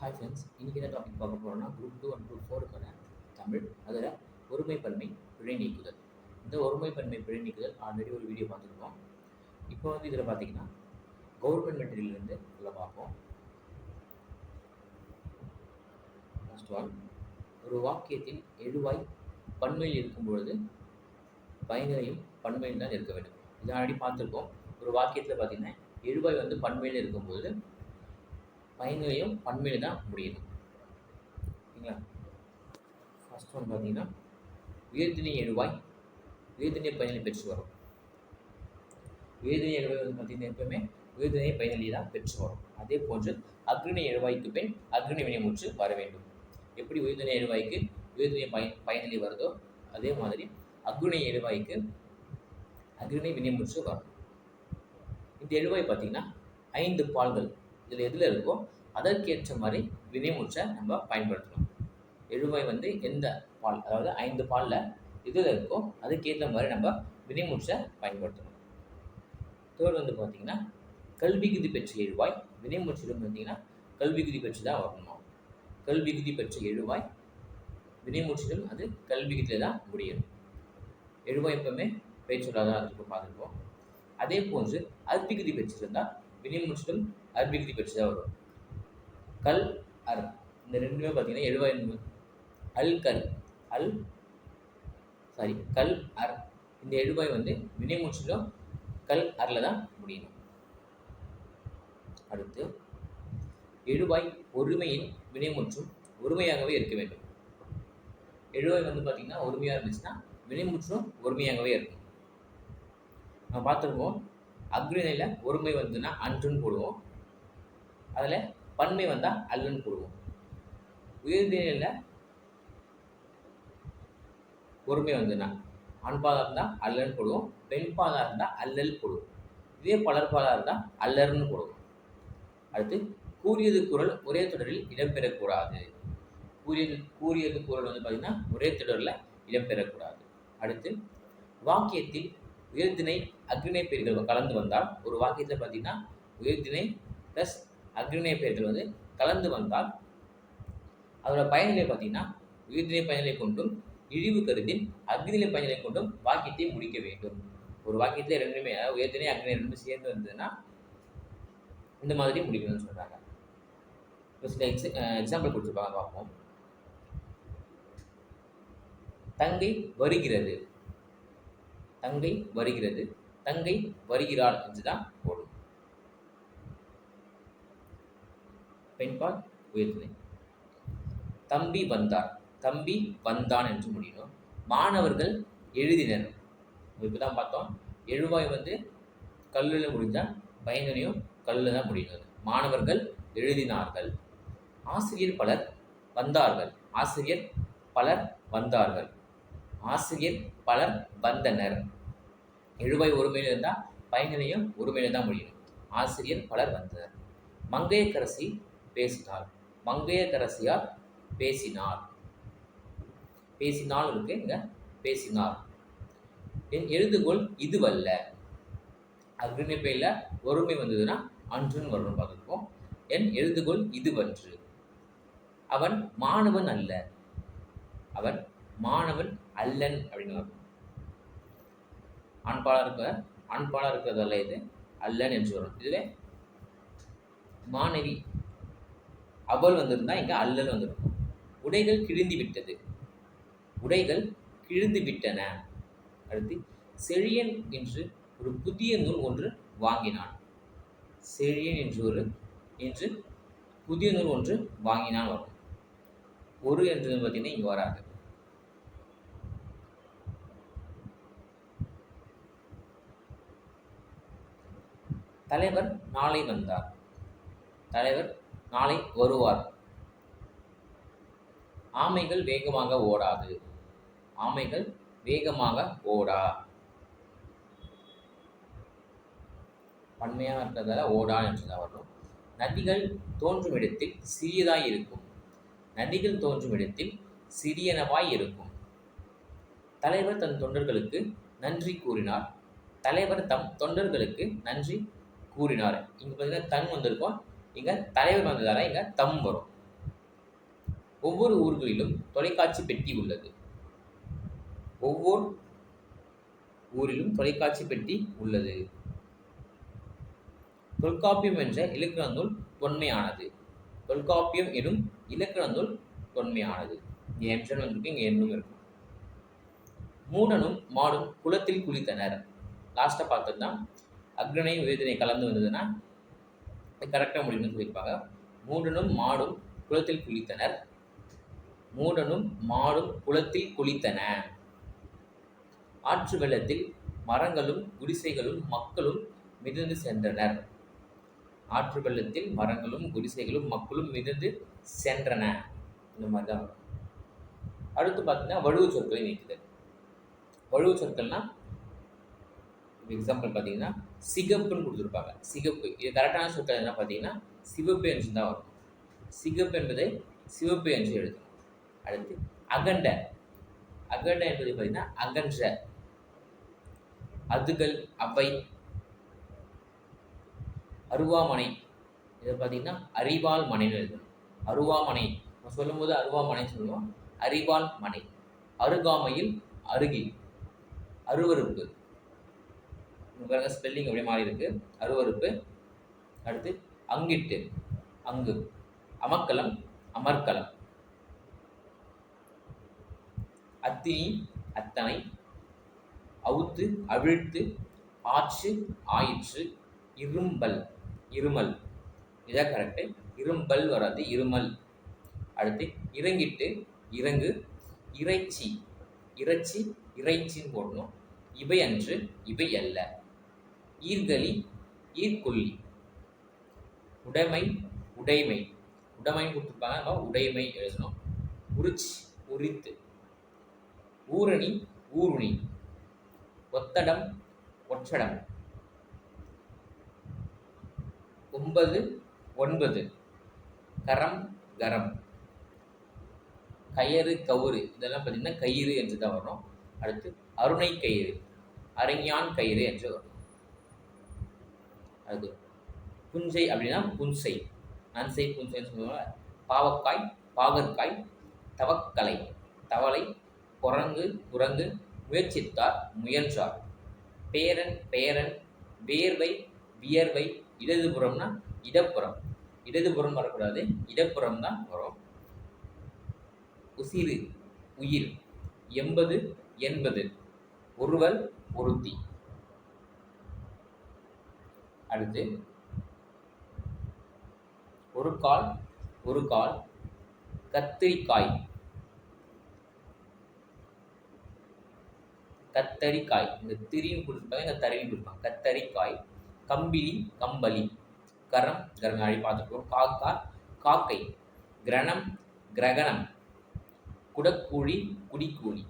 Hi friends இன்றைக்கி என்ன topic பார்க்க போகிறோம்னா குரூப் டூ அண்ட் குரூப் ஃபோருக்கான தமிழ் அதில் ஒருமைப்பன்மை பிழை நீக்குதல். இந்த ஒருமைப்பன்மை பிழை நீக்குதல் ஆல்ரெடி ஒரு வீடியோ பார்த்துருக்கோம் இப்போ வந்து இதில் பார்த்தீங்கன்னா கவர்மெண்ட் மெட்டீரியல்லேருந்து இதில் பார்ப்போம். ஃபர்ஸ்ட் ஆல் ஒரு வாக்கியத்தின் எழுவாய் பன்மையில் இருக்கும் பொழுது பயனிலையும் பன்மையில் தான் இருக்க வேண்டும். இது ஆல்ரெடி பார்த்துருக்கோம் ஒரு வாக்கியத்தில் பார்த்தீங்கன்னா எழுவாய் வந்து பன்மையில் இருக்கும்போது பயனிலையும் பன்மையில் தான் முடியுது. ஓகேங்களா ஃபர்ஸ்ட் ஒன் பார்த்தீங்கன்னா உயர்தினை எழுவாய் உயர்தினை பயனிலை பெற்று வரும் உயர்தினை எழுவாய் வந்து பார்த்தீங்கன்னா எப்பவுமே உயர்தினை பயனிலை தான் பெற்று வரும் அதே போன்று அக்ரிணை எழுவாய்க்கு பின் அக்ரிணை வினைமுற்று வர வேண்டும். எப்படி உயர்தினை எழுவாய்க்கு உயர்தினை பய பயனிலை வருதோ அதே மாதிரி அக்ரிணை எழுவாய்க்கு அக்ரிணை வினைமுற்று வரும். இந்த எழுவாய் பார்த்தீங்கன்னா ஐந்து பால்கள் இதில் எதில் இருக்கோ அதற்கேற்ற மாதிரி வினைமுற்றை நம்ம பயன்படுத்தணும். எழுவாய் வந்து எந்த பால் அதாவது ஐந்து பாலில் இதில் இருக்கோ அதுக்கேற்ற மாதிரி நம்ம வினைமுற்றை பயன்படுத்தணும். தேர்ட் வந்து பார்த்தீங்கன்னா கல்விகுதி பெற்ற எழுவாய் வினைமுற்றிலும் பார்த்தீங்கன்னா கல்விகுதி பெற்று தான் வரணும் கல்விகுதி பெற்ற எழுவாய் வினைமுற்றிலும் அது கல்விகுதியில் தான் முடியும். எழுவாய் எப்பவுமே பேச்சொல்லாக தான் இருக்கும் பார்த்துருப்போம். அதே போன்று அல்பிகுதி பெற்றிருந்தால் வினைமுற்றிலும் அல்பிகுதி பற்றி தான் வரும். கல் அர். இந்த ரெண்டுமே பார்த்தீங்கன்னா எழுவாய் அல் கல். அல் சாரி கல் அர். இந்த எழுவாய் வந்து வினைமூச்சிலும் கல் அரில் தான் முடியணும். அடுத்து எழுவாய் ஒருமையின் வினைமூச்சும் ஒருமையாகவே இருக்க வேண்டும். எழுவாய் வந்து பார்த்திங்கன்னா ஒருமையாக இருந்துச்சுன்னா வினைமூச்சும் ஒருமையாகவே இருக்கும். நம்ம பார்த்துருக்கோம் அக்ரிணையில் ஒருமை வந்துன்னா அன்றுன்னு போடுவோம். அதில் பன்மை வந்தால் அல்லன்னு போடுவோம். உயர்திணையில் ஒருமை வந்துன்னா ஆண்பாதாக இருந்தால் அல்லன்னு போடுவோம் பெண்பாதாக இருந்தால் அல்லல் போடுவோம். இதே பலர்பாதாக இருந்தால் அல்லர்னு போடுவோம். அடுத்து கூறியது குரல் ஒரே தொடரில் இடம்பெறக்கூடாது. கூறியது கூறியது குரல் வந்து பார்த்திங்கன்னா ஒரே தொடரில் இடம்பெறக்கூடாது. அடுத்து வாக்கியத்தில் உயர்திணை அக்ரிணை பெயர்கள் கலந்து வந்தால் ஒரு வாக்கியத்தில் பார்த்தீங்கன்னா உயர்திணை ப்ளஸ் அக்ரிணை பெயர்கள் வந்து கலந்து வந்தால் அதோட பயனிலை பார்த்தீங்கன்னா உயிர்நிலை பயனிலை கொண்டும் இழிவு கருதின் அக்னிநிலை பயனிலை கொண்டும் வாக்கியத்தை முடிக்க வேண்டும். ஒரு வாக்கியத்தில் ரெண்டுமே உயர்தினை அக்னி ரெண்டுமே சேர்ந்து வந்ததுன்னா இந்த மாதிரி முடிக்கணும்னு சொல்கிறாங்க இப்போ சில எக்ஸ எக்ஸாம்பிள் கொடுத்துருப்பாங்க பார்ப்போம். தங்கை வருகிறது. தங்கை வருகிறது. தங்கை வருகிறாள் என்று தான் போடும் பெண்பால் உயர்திணை தம்பி வந்தார் தம்பி வந்தான் என்று முடியணும் மாணவர்கள் எழுதினர். இப்போ தான் பார்த்தோம். எழுவாய் வந்து கல்லில் முடிஞ்சால் பயனிலையும் கல்லில் தான் முடியணும் மாணவர்கள் எழுதினார்கள். ஆசிரியர் பலர் வந்தார்கள். ஆசிரியர் பலர் வந்தார்கள். ஆசிரியர் பலர் வந்தனர். எழுவாய் ஒருமையில் இருந்தால் பயனிலையும் ஒருமையில் தான் முடியும். ஆசிரியர் பலர் வந்தனர். மங்கையக்கரசி பேசினார் மங்கையகரசியார் பேசினார். பேசினால் இருக்கு இங்க பேசினார். என் எழுதுகோள் இதுவல்ல. அக்னிப்பையில் ஒருமை வந்ததுன்னா அன்றுன்னு வரணும் பார்த்துருப்போம் என் எழுதுகோள் இதுவன்று. அவன் மாணவன் அல்ல. அவன் மாணவன் அல்லன் அப்படின்னு வரும். ஆண்பாலாக இருக்க ஆண்பாலாக இருக்கிறதல்ல இது. அல்லன் என்று வரும். இதுவே மாணவி அவள் வந்திருந்தா இங்கே அல்லல் வந்திருக்கும். உடைகள் கிழிந்து விட்டது. உடைகள் கிழிந்து விட்டன. அடுத்து செழியன் என்று ஒரு புதிய நூல் ஒன்று வாங்கினான். செழியன் என்று ஒரு என்று புதிய நூல் ஒன்று வாங்கினான் வரும் ஒரு என்று பார்த்தீங்கன்னா இங்கே வராது. தலைவர் நாளை வந்தார். தலைவர் நாளை வருவார் ஆமைகள் வேகமாக ஓடாது. ஆமைகள் வேகமாக ஓடா. பன்மையாக இருக்கிறதால ஓடா என்றுதான் வரும் நதிகள் தோன்றும் இடத்தில் சிறியதாய் இருக்கும். நதிகள் தோன்றும் இடத்தில் சிறியனவாய் இருக்கும். தலைவர் தன் தொண்டர்களுக்கு நன்றி கூறினார். தலைவர் தம் தொண்டர்களுக்கு நன்றி கூறினார். இங்கே பார்த்தீங்கன்னா தன் வந்திருக்கோம். இங்கே தலைவர் வந்ததால இங்கே தம் வரும். ஒவ்வொரு ஊர்களிலும் தொலைக்காட்சி பெட்டி உள்ளது. ஒவ்வொரு ஊரிலும் தொலைக்காட்சி பெட்டி உள்ளது. தொல்காப்பியம் என்ற இலக்கண நூல் தொன்மையானது. தொல்காப்பியம் எனும் இலக்கண நூல் தொன்மையானது. இங்கே என்ஷன் வந்திருக்கு இங்கே எண்ணும் இருக்கும். மூடனும் மாடும் குளத்தில் குளித்தனர். லாஸ்ட்டாக பார்த்ததுதான் அக்னனை வேதனை கலந்து வந்ததுன்னா கரெக்டாக முடியும்னு சொல்லியிருப்பாங்க. மூடனும் மாடும் குளத்தில் குளித்தனர். மூடனும் மாடும் குளத்தில் குளித்தன. ஆற்று வெள்ளத்தில் மரங்களும் குடிசைகளும் மக்களும் மிதந்து சென்றனர். ஆற்று வெள்ளத்தில் மரங்களும் குடிசைகளும் மக்களும் மிதந்து சென்றன. இந்த மாதிரி தான் வரும். அடுத்து பார்த்தீங்கன்னா வலுவு சொற்களை நீக்குதல். வலுவு சொற்கள்னா எக்ஸாம்பிள் பார்த்தீங்கன்னா சிகப்புன்னு கொடுத்துருப்பாங்க. சிகப்பு. இது கரெக்டான சொற்கள் என்ன பார்த்தீங்கன்னா சிவப்பு என்று தான் வரும். சிகப்பு என்பதை சிவப்பு என்று எழுதணும் அடுத்து அகண்ட. அகண்ட என்பது பார்த்தீங்கன்னா அகன்ற. அதுகள் அவை. அருவாமனை. இதை பார்த்தீங்கன்னா அறிவால் மனைன்னு எழுதணும் அருவாமனை. நம்ம சொல்லும்போது அருவாமனைன்னு சொல்லுவோம். அறிவால் மனை. அருகாமையில் அருகில். அருவருப்பு. பாருங்க ஸ்பெல்லிங் அப்படியே மாறி இருக்கு? அருவருப்பு. அடுத்து அங்கிட்டு. அங்கு. அமக்கலம் அமர்க்கலம். அத்தினி அத்தனை. அவுத்து அவிழ்த்து. ஆற்று ஆயிற்று. இரும்பல் இருமல். இதான் கரெக்டு இரும்பல் வராது இருமல். அடுத்து இறங்கிட்டு இறங்கு. இறைச்சி. இறைச்சி இறைச்சின்னு போடணும். இவை அன்று இவை அல்ல. ஈர்கலி ஈர்கொல்லி. உடைமை உடைமை. உடைமைன்னு கொடுத்துருப்பாங்க நம்ம உடைமை எழுதணும். உரிச்சி உரித்து. ஊரணி ஊருணி. ஒத்தடம் ஒற்றடம். ஒன்பது ஒன்பது. கரம் கரம். கயறு கவுறு. இதெல்லாம் பார்த்தீங்கன்னா கயிறு என்று தான் வரும் அடுத்து அருணை கயிறு. அரஞான் கயிறு என்று வரும் அது புஞ்சை அப்படின்னா புன்சை நன்சை புன்சைன்னு சொல்லுவாங்க. பாவக்காய் பாகற்காய் தவக்கலை. தவளை குரங்கு குரங்கு முயற்சித்தார் முயன்றார். பேரன் பேரன் வேர்வை வியர்வை இடதுபுறம்னா இடப்புறம். இடதுபுறம் வரக்கூடாது இடப்புறம் தான் வரும். உசிறு உயிர். எண்பது எண்பது. ஒருவல் ஒருத்தி. அடுத்து ஒரு கால் ஒரு கால் கத்திரிக்காய். கத்தரிக்காய். இந்த திரியும் கொடுத்துருப்பாங்க இந்த தருவியும் கொடுப்பாங்க. கத்தரிக்காய் கம்பிலி கம்பளி. கரம் கரங்காழி பார்த்துருக்கோம் காக்கா காக்கை கிரணம் கிரகணம். குடக்கூழி குடிக்கூழி.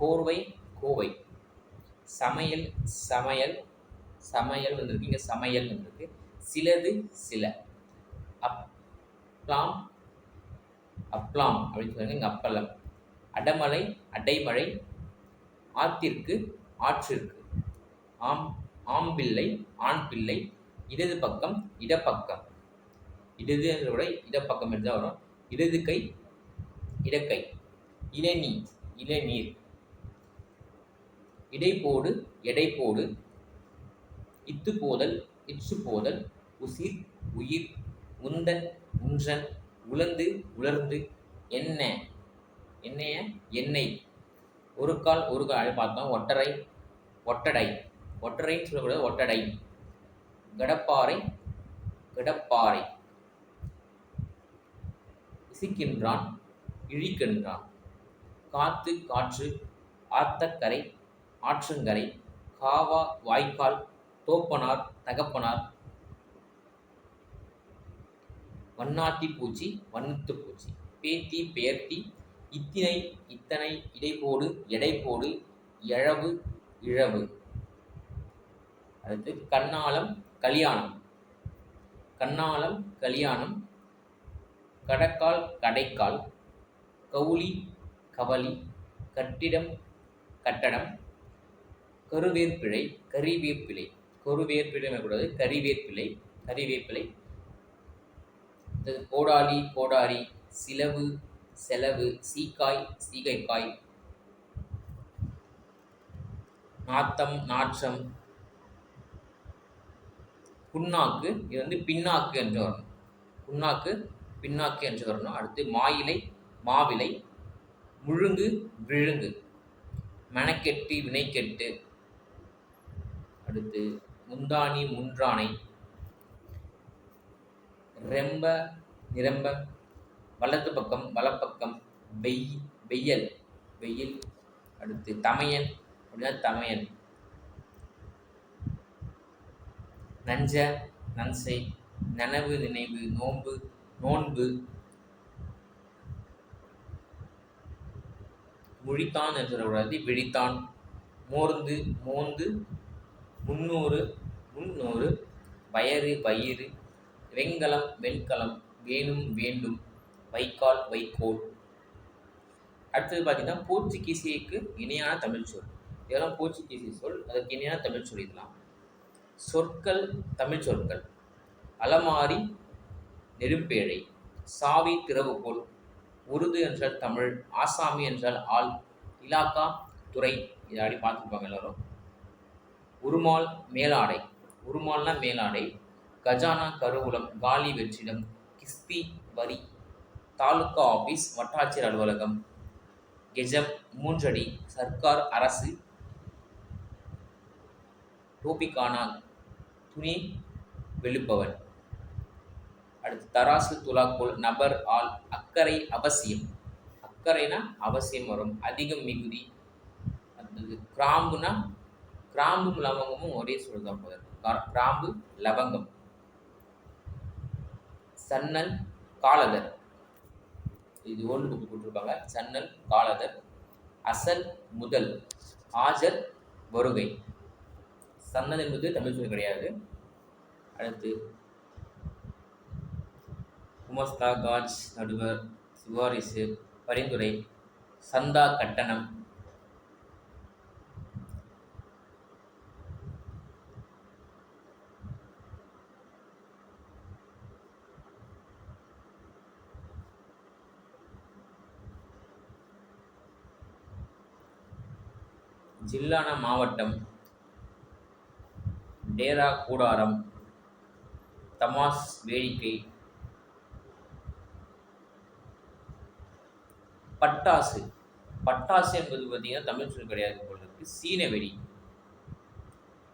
கோர்வை கோவை. சமையல் சமையல். சமையல் வந்திருக்கு. இங்கே சமையல் வந்திருக்கு. சிலது சில. அப்லாம் அப்லாம் அப்படின்னு சொல்லுங்க இங்கே அப்பளம். அடமலை அடைமழை ஆத்திற்கு ஆற்றிற்கு. ஆம் ஆம்பிள்ளை ஆண் பிள்ளை இடது பக்கம் இடப்பக்கம். இடது என்ற விட இடப்பக்கம் என்று வரும். இடது கை இடக்கை. இளநீர் இளநீர். இடைப்போடு எடைப்போடு இத்து போதல் இச்சு போதல் உசிர் உயிர் உந்த உன்றன் உலர்ந்து உலர்ந்து என்ன என்னைய எண்ணெய். ஒரு கால் ஒரு கால். பார்த்தோம். ஒட்டரை ஒட்டடை. ஒட்டரைன்னு சொல்லக்கூடாது ஒட்டடை. கடப்பாறை கடப்பாறை. இசிக்கின்றான் இழிக்கின்றான். காத்து காற்று ஆத்தக்கரை ஆற்றங்கரை காவா வாய்க்கால் தோப்பனார் தகப்பனார். வண்ணாட்டி பூச்சி வண்ணத்து பூச்சி. பேத்தி பெயர்த்தி இத்தினை இத்தனை இடைப்போடு எடைப்போடு எழவு இழவு. அடுத்து கண்ணாலம் கல்யாணம். கண்ணாலம் கல்யாணம் கடக்கால் கடைக்கால். கவுளி கவலி கட்டிடம் கட்டடம். கருவேற்பிழை கறிவேப்பிலை கருவேற்பிழை கூடாது கறிவேற்பிலை கறிவேப்பிலை கோடாலி கோடாரி சிலவு செலவு சீக்காய் சீகைக்காய். நாத்தம் நாற்றம். புண்ணாக்கு இது வந்து பின்னாக்கு என்று வரணும். புண்ணாக்கு பின்னாக்கு என்று வரணும். அடுத்து மாயிலை மாவிலை. முழுங்கு விழுங்கு. மெனக்கெட்டு வினைக்கெட்டு. அடுத்து முந்தானி முன்றானை ரெம்ப நிரம்ப வலது பக்கம் வலப்பக்கம் வெய் வெய்யல் வெயில் அடுத்து தமையன் அப்படின்னா தமையன். நஞ்ச நன்சை நனவு நினைவு நோன்பு நோன்பு. முழித்தான் என்று சொல்லக்கூடாது விழித்தான். மோர்ந்து மோந்து முன்னூறு உள்நூறு வயறு வயிறு வெண்கலம் வெண்கலம் வேணும் வேண்டும் வைக்கால் வைக்கோல். அடுத்தது பார்த்தீங்கன்னா போர்ச்சுகீசியக்கு இணையான தமிழ் சொல். இதெல்லாம் போர்ச்சுகீசி சொல் அதற்கு இணையான தமிழ் சொல் இதெல்லாம். சொற்கள் தமிழ் சொற்கள். அலமாரி நெருப்பேழை சாவி திறவுகோல் உருது என்றால் தமிழ் ஆசாமி என்றால் ஆள் இலாக்கா துறை. இதை அப்படி பார்த்துருப்பாங்க எல்லோரும். உருமால் மேலாடை. உருமால்னா மேலாடை கஜானா கருவூலம் காலி வெற்றிடம் கிஸ்தி வரி தாலுகா ஆபீஸ் வட்டாட்சியர் அலுவலகம் கெஜம் மூன்றடி சர்க்கார் அரசு டோபிகானா துணி வெளுப்பவன். அடுத்து தராசு துலாக்கோல் நபர் ஆள் அக்கறை அவசியம். அக்கறைனா அவசியம் வரும் அதிகம் மிகுதி. அடுத்தது கிராம்புனா கிராம்பும் லவங்கமும் ஒரே சொல்தான் போதும் கிராம்பு லவங்கம். சன்னல் காலதர் இது ஓல்டு புக்கு கொடுத்துருப்பாங்க சன்னல் காலதர் அசல் முதல். ஆஜர் வருகை. சன்னல் என்பது தமிழ் சொல் கிடையாது. அடுத்து குமஸ்தா காட்ஸ் நடுவர் சிவாரிசு பரிந்துரை. சந்தா கட்டணம். ஜில்லான மாவட்டம் டேரா கூடாரம் தமாஸ் வேடிக்கை பட்டாசு. பட்டாசு என்பது பார்த்தீங்கன்னா தமிழ் சொல் கிடையாது பொழுது சீன வெடி.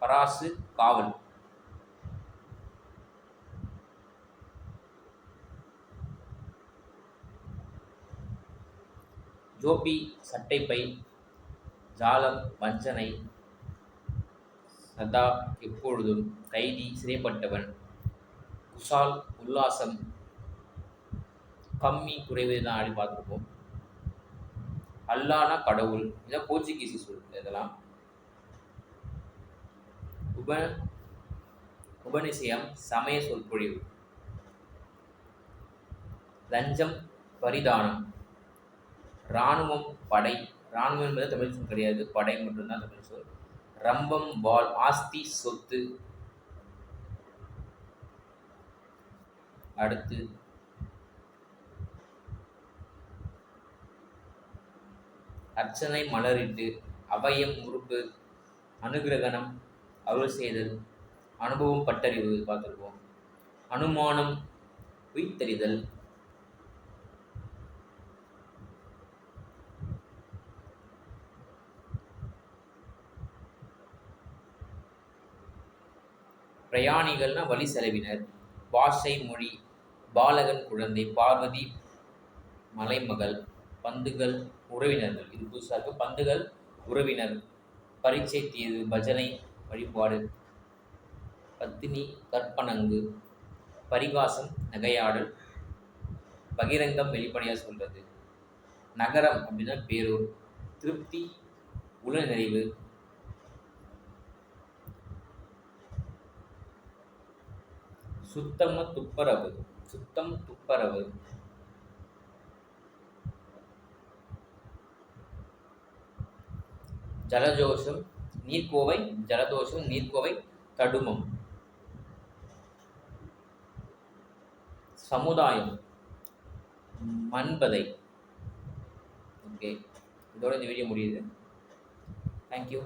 பராசு காவல். ஜோபி சட்டைப்பை. ஜாலம் வஞ்சனை சதா எப்பொழுதும் கைதி சிறைப்பட்டவன். குஷால் உல்லாசம் கம்மி குறைவு தான் அப்படி பார்த்துருப்போம். அல்லானா கடவுள். இதான் போர்ச்சுகீஸ் சொல் இதெல்லாம். உப உபநிஷயம் சமய சொற்பொழிவு. லஞ்சம் பரிதானம். இராணுவம் படை. ராணுவம் என்பது தமிழ் சொல் கிடையாது படை மட்டும்தான் தமிழ் சொல். ரம்பம் வால் ஆஸ்தி சொத்து. அடுத்து அர்ச்சனை மலரிட்டு அவயம் உறுப்பு அனுகிரகணம் அருள் செய்தல் அனுபவம் பட்டறிவு பார்த்துருக்கோம் அனுமானம் உயிர்த்தறிதல் பிரயாணிகள்னா வழி செலவினர். பாஷை மொழி பாலகன் குழந்தை பார்வதி மலைமகள் பந்துகள் உறவினர்கள். இது புதுசாக இருக்கு. பந்துகள் உறவினர் பரீட்சை தீர்வு பஜனை வழிபாடு பத்தினி கற்பனங்கு பரிகாசம் நகையாடல் பகிரங்கம் வெளிப்படையாக சொல்கிறது நகரம் அப்படின்னா பேரூர். திருப்தி உள சுத்தமாக துப்பரவு சுத்தம் துப்பரவு. ஜலஜோஷம் நீர்க்கோவை ஜலதோஷம் நீர்க்கோவை தடுமம். சமுதாயம் மண்பதை. ஓகே இதோட இந்த வீடியோ முடியுது. தேங்க்யூ